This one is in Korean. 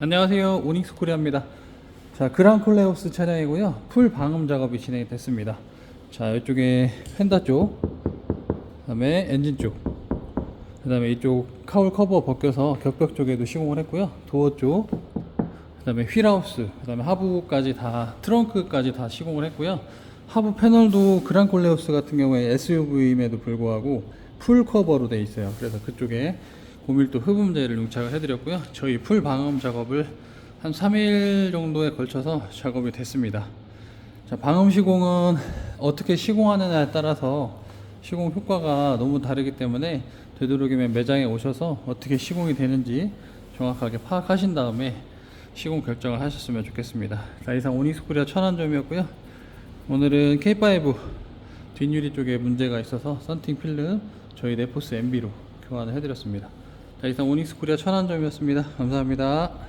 안녕하세요. 오닉스 코리아입니다. 자 그랑콜레오스 차량이고요. 풀 방음 작업이 진행이 됐습니다. 자 이쪽에 펜다 쪽 그 다음에 엔진 쪽 그 다음에 이쪽 카울 커버 벗겨서 격벽 쪽에도 시공을 했고요. 도어 쪽 그 다음에 휠하우스 그 다음에 하부까지 다 트렁크까지 다 시공을 했고요. 하부 패널도 그랑콜레오스 같은 경우에 SUV임에도 불구하고 풀 커버로 되어 있어요. 그래서 그쪽에 고밀도 흡음재를 용착을 해드렸고요 저희 풀 방음 작업을 한 3일 정도에 걸쳐서 작업이 됐습니다 자 방음 시공은 어떻게 시공하느냐에 따라서 시공 효과가 너무 다르기 때문에 되도록이면 매장에 오셔서 어떻게 시공이 되는지 정확하게 파악하신 다음에 시공 결정을 하셨으면 좋겠습니다. 자, 이상 오닉스코리아 천안점이었고요. 오늘은 K5 뒷유리 쪽에 문제가 있어서 썬팅 필름 저희 네포스 MB로 교환을 해드렸습니다. 자, 이상 오닉스 코리아 천안점이었습니다. 감사합니다.